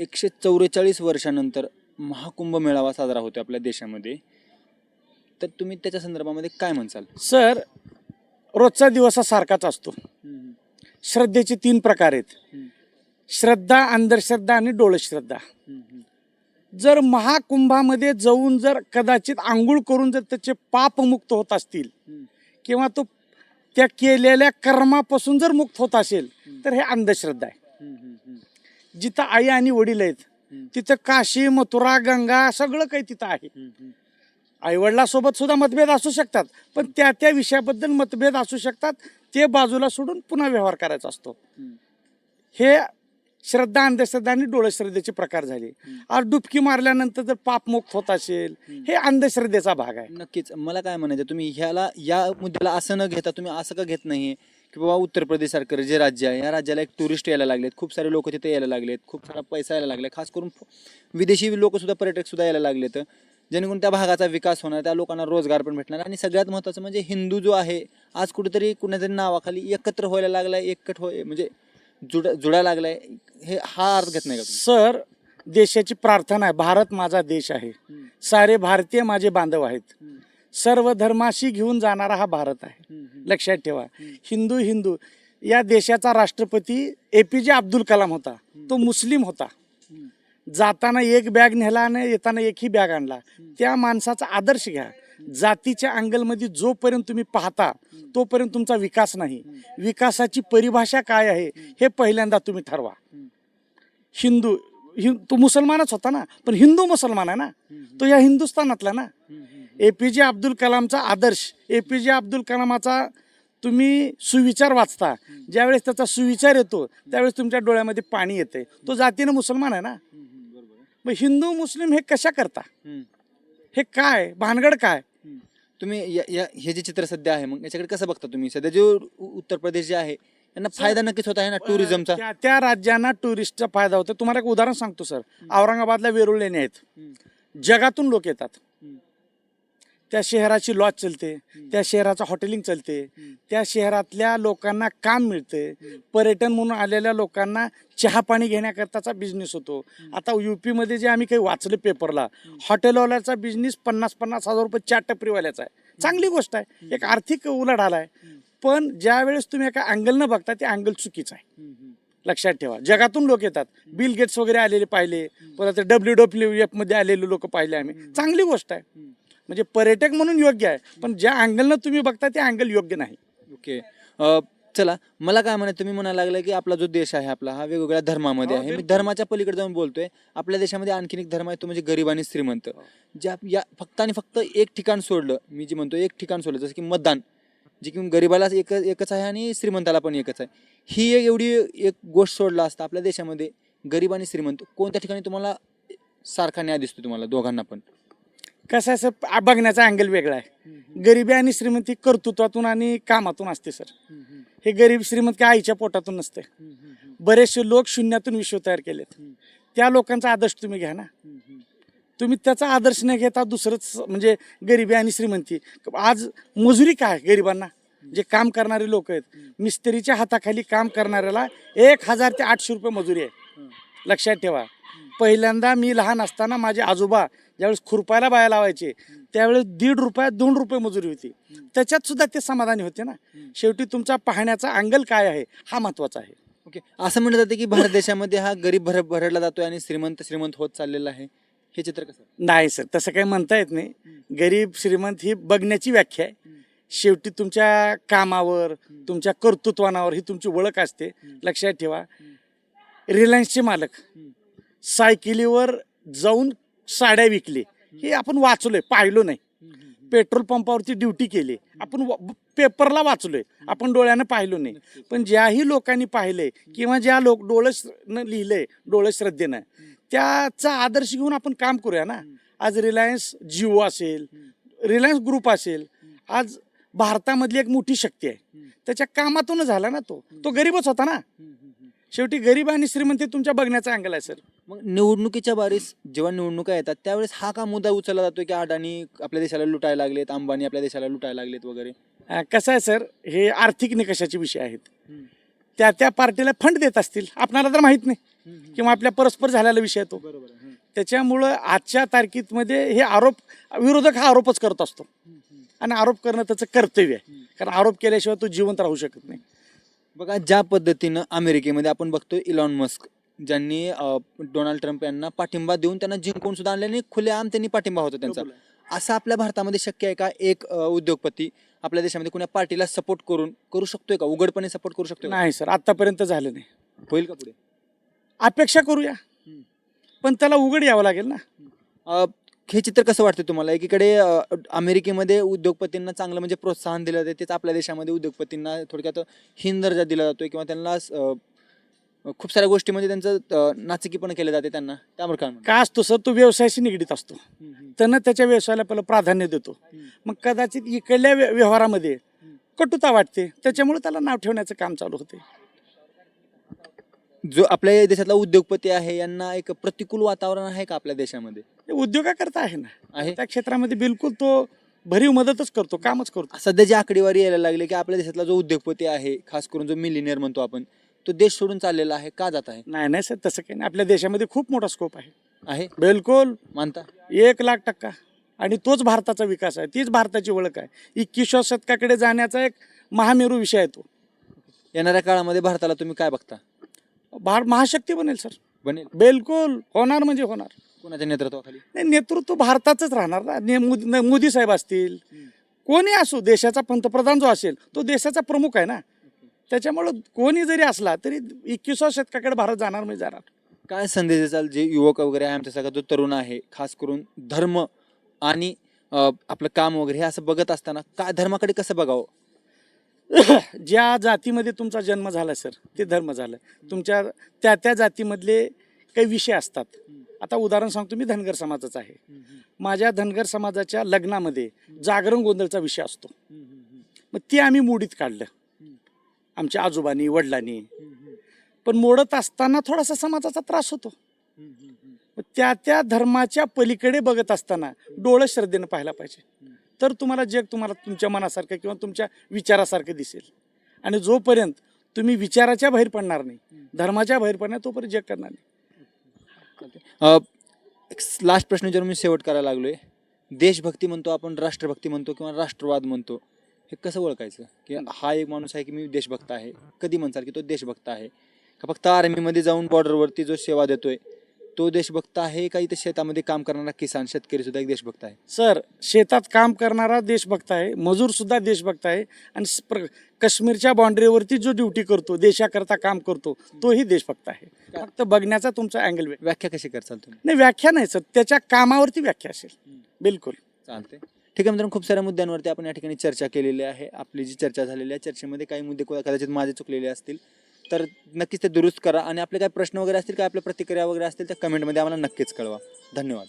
एकशे चौवेचाळीस वर्षानंतर महाकुंभ मेळावा साजरा होतो आपल्या देशामध्ये. तर तुम्ही त्याच्या संदर्भामध्ये काय म्हणसाल? सर रोजचा दिवस हा सारखाच असतो. श्रद्धेचे तीन प्रकार आहेत. श्रद्धा अंधश्रद्धा आणि डोळश्रद्धा. जर महाकुंभामध्ये जाऊन जर कदाचित आंघोळ करून जर त्याचे पाप मुक्त होत असतील. किंवा तो त्या केलेल्या कर्मापासून जर मुक्त होत असेल तर हे अंधश्रद्धा आहे. जिथं आई आणि वडील आहेत. तिथं काशी मथुरा गंगा सगळं काही तिथं आहे. आईवडिलासोबत सुद्धा मतभेद असू शकतात पण त्या त्या विषयाबद्दल मतभेद असू शकतात ते बाजूला सोडून पुन्हा व्यवहार करायचा असतो. हे श्रद्धा अंधश्रद्धा आणि डोळश्रद्धेचे प्रकार झाले. आज डुबकी मारल्यानंतर जर पापमुक्त होत असेल हे अंधश्रद्धेचा भाग आहे. नक्कीच. मला काय म्हणायचं तुम्ही ह्याला या मुद्द्याला असं न घेता तुम्ही असं का घेत नाही की बाबा उत्तर प्रदेश सारखं जे राज्य आहे या राज्याला एक टुरिस्ट यायला लागलेत. खूप सारे लोक तिथे यायला लागलेत. खूप सारा पैसा यायला लागला. खास करून विदेशी लोक सुद्धा पर्यटक सुद्धा यायला लागलेत. जेणेकरून त्या भागाचा विकास होणार त्या लोकांना रोजगार पण भेटणार. आणि सगळ्यात महत्त्वाचं म्हणजे हिंदू जो आहे आज कुठेतरी कुणातरी नावाखाली एकत्र व्हायला लागलाय एकट होय म्हणजे जुड जुडायला लागलाय. हे हा अर्थ घेत नाही का सर देशाची प्रार्थना आहे. भारत माझा देश आहे. सारे भारतीय माझे बांधव आहेत. सर्व धर्माशी घेऊन जाणारा हा भारत आहे. लक्षात ठेवा. हिंदू हिंदू. या देशाचा राष्ट्रपती ए पी जे अब्दुल कलाम होता. तो मुस्लिम होता. जाताना एक बॅग नेला आणि येताना एकही बॅग आणला. त्या माणसाचा आदर्श घ्या. जातीच्या अँगलमध्ये जोपर्यंत तुम्ही पाहता तोपर्यंत तुमचा विकास नाही. विकासाची परिभाषा काय आहे हे पहिल्यांदा तुम्ही ठरवा. हिंदू हि तो मुसलमानच होता ना पण हिंदू मुसलमान आहे ना. तो या हिंदुस्थानातला ना. ए पी जे अब्दुल कलामचा आदर्श. ए पी जे अब्दुल कलामाचा तुम्ही सुविचार वाचता. ज्यावेळेस त्याचा सुविचार येतो त्यावेळेस तुमच्या डोळ्यामध्ये पाणी येते तो जातीनं मुसलमान आहे ना? मग हिंदू मुस्लिम हे कशा करता? हे काय? भानगड काय? तुम्ही या या- हे जे चित्र सध्या आहे मग याच्याकडे कसं बघता तुम्ही? सध्या जे उ- उत्तर प्रदेश जे आहे यांना फायदा नक्कीच होत आहे ना टुरिझमचा त्या त्या राज्यांना टुरिस्टचा फायदा होतो. तुम्हाला एक उदाहरण सांगतो सर. औरंगाबादला वेरूळ लेणे आहेत जगातून लोक येतात. त्या शहराची लॉज चलते त्या शहराचं हॉटेलिंग चलते त्या शहरातल्या लोकांना काम मिळते. पर्यटन म्हणून आलेल्या लोकांना चहा पाणी घेण्याकरताचा बिझनेस होतो. आता युपी मध्ये जे आम्ही काही वाचलं पेपरला हॉटेलवाल्याचा बिझनेस पन्नास पन्नास हजार रुपये चार टपरीवाल्याचा आहे. चांगली गोष्ट आहे. एक आर्थिक उलाढाल आहे. पण ज्या वेळेस तुम्ही एका अँगल न बघता ते अँगल चुकीचं आहे. लक्षात ठेवा. जगातून लोक येतात. बिल गेट्स वगैरे आलेले पाहिले. परत डब्ल्यू डब्ल्यू एफमध्ये आलेले लोक पाहिले आम्ही. चांगली गोष्ट आहे. म्हणजे पर्यटक म्हणून योग्य आहे. पण ज्या अँगलनं तुम्ही बघता ते अँगल योग्य नाही. ओके अ, चला मला काय म्हणायचं तुम्ही म्हणायला लागलं की आपला जो देश आहे आपला हा वेगवेगळ्या धर्मामध्ये हो, आहे. मी बिलकुल. धर्माच्या पलीकडे जाऊन बोलतोय. आपल्या देशामध्ये आणखीन एक धर्म आहे तो म्हणजे गरीब आणि श्रीमंत. ज्या या फक्त आणि फक्त एक ठिकाण सोडलं मी जे म्हणतो एक ठिकाण सोडलं जसं की मतदान जे की गरीबाला एक एकच आहे आणि श्रीमंताला पण एकच आहे. ही एक एवढी एक गोष्ट सोडला असता आपल्या देशामध्ये गरीब आणि श्रीमंत कोणत्या ठिकाणी तुम्हाला सारखा न्याय दिसतो तुम्हाला दोघांना पण? कसं आहे सर आ- बघण्याचा अँगल वेगळा आहे. गरिबी आणि श्रीमंती कर्तृत्वातून आणि कामातून असते सर हे गरीब श्रीमंत काय आईच्या पोटातून नसते. बरेचसे लोक शून्यातून विश्व तयार केलेत. त्या लोकांचा आदर्श तुम्ही घ्या ना. तुम्ही त्याचा आदर्श न घेता दुसरंच म्हणजे गरिबी आणि श्रीमंती. आज मजुरी काय गरिबांना? जे काम करणारे लोक आहेत. मिस्त्रीच्या हाताखाली काम करणाऱ्याला एक हजार ते आठशे रुपये मजुरी आहे. लक्षात ठेवा. पहिल्यांदा मी लहान असताना माझे आजोबा ज्यावेळेस खुरपायला बाया लावायचे त्यावेळेस दीड रुपयात दोन रुपये मजुरी होती. त्याच्यात सुद्धा ते समाधानी होते ना. शेवटी तुमचा पाहण्याचा अँगल काय आहे हा महत्त्वाचा आहे. ओके. असं म्हणलं जाते की भारत देशामध्ये हा गरीब भर भरडला जातोय आणि श्रीमंत श्रीमंत होत चाललेला आहे. हे चित्र कसं नाही सर तसं काही म्हणता येत नाही. गरीब श्रीमंत ही बघण्याची व्याख्या आहे. शेवटी तुमच्या कामावर तुमच्या कर्तृत्वानावर ही तुमची ओळख असते. लक्षात ठेवा. रिलायन्सचे मालक. सायकलीवर जाऊन साड्या विकले. हे आपण वाचलोय पाहिलो नाही. पेट्रोल पंपावरती ड्युटी केली. आपण पेपरला वाचलोय. आपण डोळ्यानं पाहिलो नाही. पण ज्याही लोकांनी पाहिले किंवा ज्या लोक डोळे लिहिलंय डोळे श्रद्धेनं त्याचा आदर्श घेऊन आपण काम करूया ना. आज रिलायन्स जिओ असेल रिलायन्स ग्रुप असेल आज भारतामधली एक मोठी शक्ती आहे. त्याच्या कामातून झाला ना तो. तो गरीबच होता ना. शेवटी गरीब आणि श्रीमंती तुमच्या बघण्याचा अँगल आहे सर मग निवडणुकीच्या बारीस जेव्हा निवडणुका येतात त्यावेळेस हा का मुद्दा उचलला जातो की अडाणी आपल्या देशाला लुटायला लागलेत अंबानी आपल्या देशाला लुटायला लागलेत वगैरे? अं, कसं आहे सर हे आर्थिक निकषाचे विषय आहेत. त्या त्या पार्टीला फंड देत असतील आपणाला तर माहीत नाही. किंवा आपल्या परस्पर झालेला विषय तो. बरोबर त्याच्यामुळं आजच्या तारखेमध्ये हे आरोप विरोधक हा आरोपच करत असतो. आणि आरोप करणं त्याचं कर्तव्य आहे. कारण आरोप केल्याशिवाय तो जिवंत राहू शकत नाही. बघा ज्या पद्धतीनं अमेरिकेमध्ये आपण बघतोय इलॉन मस्क ज्यांनी डोनाल्ड ट्रम्प यांना पाठिंबा देऊन त्यांना जिंकून सुद्धा आणल्याने खुलेआम त्यांनी पाठिंबा होता त्यांचा. असं आपल्या भारतामध्ये शक्य आहे का? एक उद्योगपती आपल्या देशामध्ये कुण्या पार्टीला सपोर्ट करून करू शकतोय का? उघडपणे सपोर्ट करू शकतोय का? नाही सर आतापर्यंत झालं नाही. होईल का पुढे? अपेक्षा करूया. पण त्याला उघड यावं लागेल ना. हे चित्र कसं वाटतं तुम्हाला? एकीकडे अमेरिकेमध्ये उद्योगपतींना चांगलं म्हणजे प्रोत्साहन दिलं जाते तेच आपल्या देशामध्ये उद्योगपतींना थोडक्यात हिंद दर्जा दिला जातोय किंवा त्यांना खूप साऱ्या गोष्टीमध्ये त्यांचं अं, नाचकीपण केलं जाते त्यांना. त्यावर काय? का असतो सर तो व्यवसायाशी निगडीत असतो. त्यानं त्याच्या व्यवसायाला पहिलं प्राधान्य देतो. मग कदाचित इकडल्या व्य- व्यवहारामध्ये कटुता वाटते. त्याच्यामुळे त्याला नाव ठेवण्याचं काम चालू होते. जो आपल्या देशातला उद्योगपती आहे यांना एक प्रतिकूल वातावरण आहे का आपल्या देशामध्ये? उद्योगाकरता आहे ना. आहे? त्या क्षेत्रामध्ये बिलकुल तो भरीव मदतच करतो कामच करतो. सध्या जी आकडेवारी यायला लागली की आपल्या देशातला जो उद्योगपती आहे खास करून जो मिलिनियर म्हणतो आपण तो देश सोडून चाललेला आहे का जात आहे? नाही नाही सर तसं काही नाही. आपल्या देशामध्ये खूप मोठा स्कोप आहे. आहे? बिलकुल. मानता? एक लाख टक्का. आणि तोच भारताचा विकास आहे तीच भारताची ओळख आहे. एकविसव्या शतकाकडे जाण्याचा एक महामेरू विषय आहे तो. येणाऱ्या काळामध्ये भारताला तुम्ही काय बघता? भार महाशक्ती बनेल सर. बनेल. बिलकुल. होणार म्हणजे होणार. कोणाच्या नेतृत्वाखाली? नाही नेतृत्व भारताचंच राहणार ना. ने- मोदी न- मोदी साहेब असतील. कोणी असो देशाचा पंतप्रधान जो असेल तो देशाचा प्रमुख आहे ना. त्याच्यामुळं कोणी जरी असला तरी एकविसाव्या शतकाकडे भारत जाणार म्हणजे जाणार. काय संदेश द्याल जे युवक वगैरे आहे आमच्या सगळा जो तरुण आहे खास करून धर्म आणि अं, आपलं काम वगैरे हे असं बघत असताना काय धर्माकडे कसं बघावं? ज्या जातीमध्ये तुमचा जन्म झाला सर ते धर्म झालं. तुमच्या त्या त्या जातीमधले काही विषय असतात. आता उदाहरण सांगतो मी धनगर समाजाचा आहे. माझ्या धनगर समाजाच्या लग्नामध्ये जागरण गोंधळचा विषय असतो. मग ते आम्ही मोडीत काढलं. आमच्या आजोबांनी वडिलांनी. पण मोडत असताना थोडासा समाजाचा त्रास होतो. मग त्या त्या धर्माच्या पलीकडे बघत असताना डोळं श्रद्धेनं पाहायला पाहिजे. तर तुम्हाला जग तुम्हाला तुमच्या मनासारखं किंवा तुमच्या विचारासारखं दिसेल. आणि जोपर्यंत तुम्ही विचाराच्या बाहेर पडणार नाही धर्माच्या बाहेर पडणार तोपर्यंत जग करणार नाही. लास्ट प्रश्न जर मी शेवट करायला लागलोय. देशभक्ती म्हणतो आपण राष्ट्रभक्ती म्हणतो किंवा राष्ट्रवाद म्हणतो हे कसं ओळखायचं? की हा एक माणूस आहे की मी देशभक्त आहे? कधी म्हणसाल की तो देशभक्त आहे? का फक्त आर्मीमध्ये जाऊन बॉर्डरवरती जो सेवा देतोय? तो देशभक्त आहे का इथे शेतामध्ये काम करणारा किसान शेतकरी सुद्धा एक देशभक्त आहे? सर शेतात काम करणारा देशभक्त आहे मजूर सुद्धा देशभक्त आहे आणि प्र- काश्मीरच्या बाउंड्रीवरती जो ड्युटी करतो देशाकरता काम करतो तोही देशभक्त आहे. फक्त बघण्याचा तुमचा अँगल व्याख्या कशी करचाल तुम्ही? नाही व्याख्या नाही सर. त्याच्या कामावरती व्याख्या असेल. बिलकुल. चालते ठीक आहे मित्रांनो खूप साऱ्या मुद्द्यांवरती आपण या ठिकाणी चर्चा केलेली आहे. आपली जी चर्चा झालेली आहे चर्चेमध्ये काही मुद्दे को- कदाचित माझे चुकलेले असतील. तर नक्कीच ते दुरुस्त करा. आणि आपले काही प्रश्न वगैरे असतील काय आपल्या प्रतिक्रिया वगैरे असतील त्या कमेंटमध्ये आम्हाला नक्कीच कळवा. धन्यवाद.